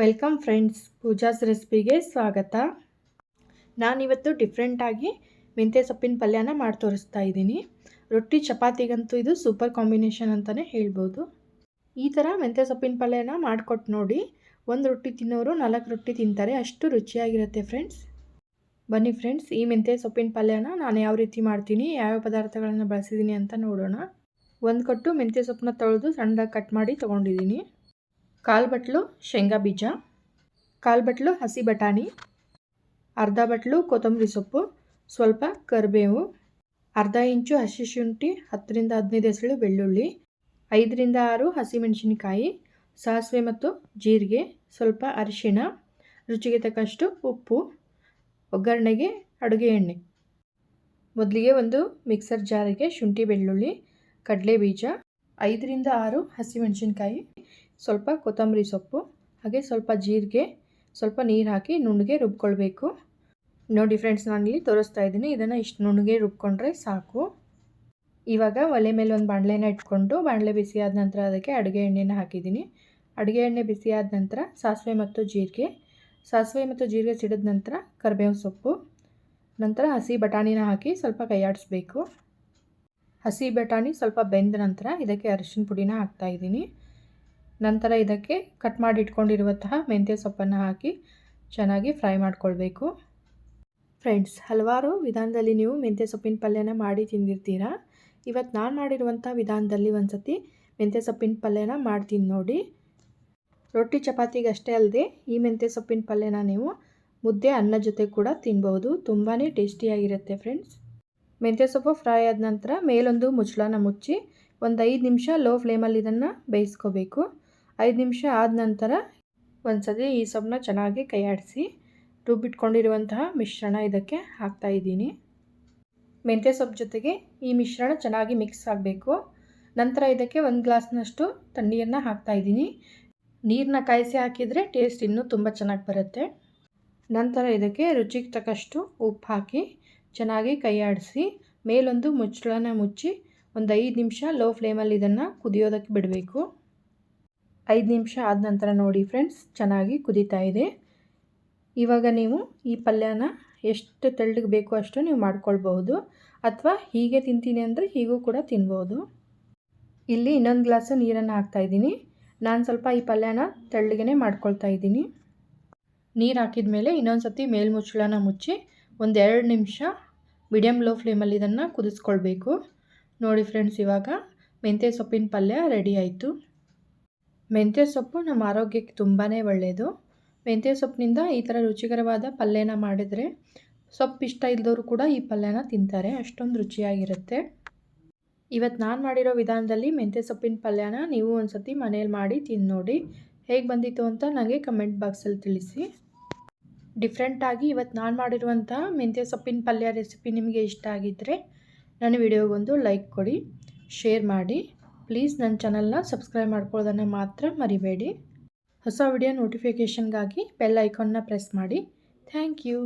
Welcome friends, Pooja's ರೆಸಿಪಿಗೆ ಸ್ವಾಗತ. ನಾನಿವತ್ತು ಡಿಫ್ರೆಂಟಾಗಿ ಮೆಂತ್ಯ ಸೊಪ್ಪಿನ ಪಲ್ಯನ ಮಾಡಿ ತೋರಿಸ್ತಾ ಇದ್ದೀನಿ. ರೊಟ್ಟಿ ಚಪಾತಿಗಂತೂ ಇದು ಸೂಪರ್ ಕಾಂಬಿನೇಷನ್ ಅಂತಲೇ ಹೇಳ್ಬೋದು. ಈ ಥರ ಮೆಂತ್ಯ ಸೊಪ್ಪಿನ ಪಲ್ಯನ ಮಾಡಿಕೊಟ್ಟು ನೋಡಿ. ಒಂದು ರೊಟ್ಟಿ ತಿನ್ನೋರು ನಾಲ್ಕು ರೊಟ್ಟಿ ತಿಂತಾರೆ, ಅಷ್ಟು ರುಚಿಯಾಗಿರುತ್ತೆ ಫ್ರೆಂಡ್ಸ್. ಬನ್ನಿ ಫ್ರೆಂಡ್ಸ್, ಈ ಮೆಂತ್ಯ ಸೊಪ್ಪಿನ ಪಲ್ಯನ ನಾನು ಯಾವ ರೀತಿ ಮಾಡ್ತೀನಿ ಯಾವ ಪದಾರ್ಥಗಳನ್ನು ಬಳಸಿದ್ದೀನಿ ಅಂತ ನೋಡೋಣ. ಒಂದು ಕೊಟ್ಟು ಮೆಂತ್ಯ ಸೊಪ್ಪನ್ನ ತೊಳೆದು ಸಣ್ಣದಾಗಿ ಕಟ್ ಮಾಡಿ ತೊಗೊಂಡಿದ್ದೀನಿ ಕಾಲು ಬಟ್ಲು ಶೇಂಗಾ ಬೀಜ ಕಾಲು ಬಟ್ಲು ಹಸಿ ಬಟಾಣಿ, ಅರ್ಧ ಬಟ್ಲು ಕೊತ್ತಂಬರಿ ಸೊಪ್ಪು, ಸ್ವಲ್ಪ ಕರಿಬೇವು, ಅರ್ಧ ಇಂಚು ಹಸಿ ಶುಂಠಿ, ಹತ್ತರಿಂದ ಹದಿನೈದು ಎಸಳು ಬೆಳ್ಳುಳ್ಳಿ, ಐದರಿಂದ ಆರು ಹಸಿಮೆಣಸಿನಕಾಯಿ ಸಾಸಿವೆ ಮತ್ತು ಜೀರಿಗೆ, ಸ್ವಲ್ಪ ಅರಿಶಿಣ, ರುಚಿಗೆ ತಕ್ಕಷ್ಟು ಉಪ್ಪು, ಒಗ್ಗರಣೆಗೆ ಅಡುಗೆ ಎಣ್ಣೆ. ಮೊದಲಿಗೆ ಒಂದು ಮಿಕ್ಸರ್ ಜಾರಿಗೆ ಶುಂಠಿ, ಬೆಳ್ಳುಳ್ಳಿ ಕಡಲೆ ಬೀಜ ಐದರಿಂದ ಆರು ಹಸಿಮೆಣಸಿನ್ಕಾಯಿ ಸ್ವಲ್ಪ ಕೊತ್ತಂಬರಿ ಸೊಪ್ಪು, ಹಾಗೆ ಸ್ವಲ್ಪ ಜೀರಿಗೆ, ಸ್ವಲ್ಪ ನೀರು ಹಾಕಿ ನುಣ್ಣಗೆ ರುಬ್ಕೊಳ್ಬೇಕು. ನೋಡಿ ಫ್ರೆಂಡ್ಸ್, ನಾನಿಲ್ಲಿ ತೋರಿಸ್ತಾ ಇದ್ದೀನಿ. ಇದನ್ನು ಇಷ್ಟು ನುಣ್ಣಗೆ ರುಬ್ಕೊಂಡ್ರೆ ಸಾಕು. ಇವಾಗ ಒಲೆ ಮೇಲೆ ಒಂದು ಬಾಣಲೆನ ಇಟ್ಕೊಂಡು ಬಾಣಲೆ ಬಿಸಿ ಆದ ನಂತರ ಅದಕ್ಕೆ ಅಡುಗೆ ಎಣ್ಣೆನ ಹಾಕಿದ್ದೀನಿ. ಅಡುಗೆ ಎಣ್ಣೆ ಬಿಸಿ ಆದ ನಂತರ ಸಾಸಿವೆ ಮತ್ತು ಜೀರಿಗೆ. ಸಾಸಿವೆ ಮತ್ತು ಜೀರಿಗೆ ಸಿಡಿದ ನಂತರ ಕರಿಬೇವು ಸೊಪ್ಪು. ನಂತರ ಹಸಿ ಬಟಾಣಿನ ಹಾಕಿ ಸ್ವಲ್ಪ ಕೈಯಾಡಿಸ್ಬೇಕು. ಹಸಿ ಬಟಾಣಿ ಸ್ವಲ್ಪ ಬೆಂದ ನಂತರ ಇದಕ್ಕೆ ಅರಿಶಿನ ಪುಡಿನ ಹಾಕ್ತಾಯಿದ್ದೀನಿ ನಂತರ ಇದಕ್ಕೆ ಕಟ್ ಮಾಡಿ ಇಟ್ಕೊಂಡಿರುವಂತಹ ಮೆಂತ್ಯ ಸೊಪ್ಪನ್ನು ಹಾಕಿ ಚೆನ್ನಾಗಿ ಫ್ರೈ ಮಾಡಿಕೊಳ್ಬೇಕು. ಫ್ರೆಂಡ್ಸ್ ಹಲವಾರು ವಿಧಾನದಲ್ಲಿ ನೀವು ಮೆಂತ್ಯ ಸೊಪ್ಪಿನ ಪಲ್ಯನ ಮಾಡಿ ತಿಂದಿರ್ತೀರಾ? ಇವತ್ತು ನಾನು ಮಾಡಿರುವಂಥ ವಿಧಾನದಲ್ಲಿ ಒಂದು ಸತಿ ಮೆಂತ್ಯ ಸೊಪ್ಪಿನ ಪಲ್ಯನ ಮಾಡ್ತೀನಿ ನೋಡಿ. ರೊಟ್ಟಿ ಚಪಾತಿಗೆ ಅಷ್ಟೇ ಅಲ್ಲದೆ ಈ ಮೆಂತ್ಯ ಸೊಪ್ಪಿನ ಪಲ್ಯನ ನೀವು ಮುದ್ದೆ ಅನ್ನ ಜೊತೆ ಕೂಡ ತಿನ್ಬೋದು ತುಂಬಾ ಟೇಸ್ಟಿಯಾಗಿರುತ್ತೆ ಫ್ರೆಂಡ್ಸ್ ಮೆಂತ್ಯ ಸೊಪ್ಪು ಫ್ರೈ ಆದ ನಂತರ ಮೇಲೊಂದು ಮುಚ್ಚಳನ ಮುಚ್ಚಿ ಒಂದು ಐದು ನಿಮಿಷ ಲೋ ಫ್ಲೇಮಲ್ಲಿ ಇದನ್ನು ಬೇಯಿಸ್ಕೋಬೇಕು. ಐದು ನಿಮಿಷ ಆದ ನಂತರ ಒಂದು ಸತಿ ಈ ಸೊಪ್ಪನ್ನ ಚೆನ್ನಾಗಿ ಕೈಯಾಡಿಸಿ ರುಬ್ಬಿಟ್ಕೊಂಡಿರುವಂತಹ ಮಿಶ್ರಣ ಇದಕ್ಕೆ ಹಾಕ್ತಾ ಇದ್ದೀನಿ. ಮೆಂತ್ಯ ಸೊಪ್ಪು ಜೊತೆಗೆ ಈ ಮಿಶ್ರಣ ಚೆನ್ನಾಗಿ ಮಿಕ್ಸ್ ಆಗಬೇಕು. ನಂತರ ಇದಕ್ಕೆ ಒಂದು ಗ್ಲಾಸ್ನಷ್ಟು ತಣ್ಣೀರನ್ನ ಹಾಕ್ತಾ ಇದ್ದೀನಿ. ನೀರನ್ನ ಕಾಯಿಸಿ ಹಾಕಿದರೆ ಟೇಸ್ಟ್ ಇನ್ನೂ ತುಂಬ ಚೆನ್ನಾಗಿ ಬರುತ್ತೆ. ನಂತರ ಇದಕ್ಕೆ ರುಚಿಗೆ ತಕ್ಕಷ್ಟು ಉಪ್ಪು ಹಾಕಿ ಚೆನ್ನಾಗಿ ಕೈಯಾಡಿಸಿ ಮೇಲೊಂದು ಮುಚ್ಚಳನ ಮುಚ್ಚಿ ಒಂದು ಐದು ನಿಮಿಷ ಲೋ ಫ್ಲೇಮಲ್ಲಿ ಇದನ್ನು ಕುದಿಯೋದಕ್ಕೆ ಬಿಡಬೇಕು. ಐದು ನಿಮಿಷ ಆದ ನಂತರ ನೋಡಿ ಫ್ರೆಂಡ್ಸ್ ಚೆನ್ನಾಗಿ ಕುದೀತಾ ಇದೆ. ಇವಾಗ ನೀವು ಈ ಪಲ್ಯನ ಎಷ್ಟು ತೆಳ್ಳಗೆ ಬೇಕೋ ಅಷ್ಟು ನೀವು ಮಾಡ್ಕೊಳ್ಬಹುದು. ಅಥವಾ ಹೀಗೆ ತಿಂತೀನಿ ಅಂದರೆ ಹೀಗೂ ಕೂಡ ತಿನ್ಬೋದು. ಇಲ್ಲಿ ಇನ್ನೊಂದು ಗ್ಲಾಸು ನೀರನ್ನು ಹಾಕ್ತಾಯಿದ್ದೀನಿ ನಾನು ಸ್ವಲ್ಪ ಈ ಪಲ್ಯನ ತೆಳ್ಳಗೆ ಮಾಡ್ಕೊಳ್ತಾ ಇದ್ದೀನಿ. ನೀರು ಹಾಕಿದ ಮೇಲೆ ಇನ್ನೊಂದು ಸತಿ ಮೇಲ್ಮುಚ್ಚಳನ ಮುಚ್ಚಿ ಒಂದು ಎರಡು ನಿಮಿಷ ಮೀಡಿಯಮ್ ಲೋ ಫ್ಲೇಮಲ್ಲಿ ಇದನ್ನು ಕುದಿಸ್ಕೊಳ್ಬೇಕು. ನೋಡಿ ಫ್ರೆಂಡ್ಸ್ ಇವಾಗ ಮೆಂತ್ಯ ಸೊಪ್ಪಿನ ಪಲ್ಯ ರೆಡಿ ಆಯಿತು. ಮೆಂತ್ಯ ಸೊಪ್ಪು ನಮ್ಮ ಆರೋಗ್ಯಕ್ಕೆ ತುಂಬಾ ಒಳ್ಳೆಯದು ಮೆಂತ್ಯ ಸೊಪ್ಪಿನಿಂದ ಈ ಥರ ರುಚಿಕರವಾದ ಪಲ್ಯನ ಮಾಡಿದರೆ ಸೊಪ್ಪು ಇಷ್ಟ ಇಲ್ಲದವರು ಕೂಡ ಈ ಪಲ್ಯನ ತಿಂತಾರೆ, ಅಷ್ಟೊಂದು ರುಚಿಯಾಗಿರುತ್ತೆ. ಇವತ್ತು ನಾನು ಮಾಡಿರೋ ವಿಧಾನದಲ್ಲಿ ಮೆಂತ್ಯ ಸೊಪ್ಪಿನ ಪಲ್ಯನ ನೀವು ಒಂದು ಸತಿ ಮನೇಲಿ ಮಾಡಿ ತಿಂದು ನೋಡಿ ಹೇಗೆ ಬಂದಿತ್ತು ಅಂತ ನನಗೆ ಕಮೆಂಟ್ ಬಾಕ್ಸಲ್ಲಿ ತಿಳಿಸಿ. ಡಿಫ್ರೆಂಟಾಗಿ ಇವತ್ತು ನಾನು ಮಾಡಿರುವಂಥ ಮೆಂತ್ಯ ಸೊಪ್ಪಿನ ಪಲ್ಯ ರೆಸಿಪಿ ನಿಮಗೆ ಇಷ್ಟ ಆಗಿದ್ದರೆ ನನ್ನ ವಿಡಿಯೋಗೊಂದು ಲೈಕ್ ಕೊಡಿ, ಶೇರ್ ಮಾಡಿ. ಪ್ಲೀಸ್ ನನ್ನ ಚಾನಲ್ನ ಸಬ್ಸ್ಕ್ರೈಬ್ ಮಾಡ್ಕೊಳ್ಳೋದನ್ನು ಮಾತ್ರ ಮರಿಬೇಡಿ. ಹೊಸ ವಿಡಿಯೋ ನೋಟಿಫಿಕೇಷನ್ಗಾಗಿ ಬೆಲ್ ಐಕಾನ್ನ ಪ್ರೆಸ್ ಮಾಡಿ. Thank you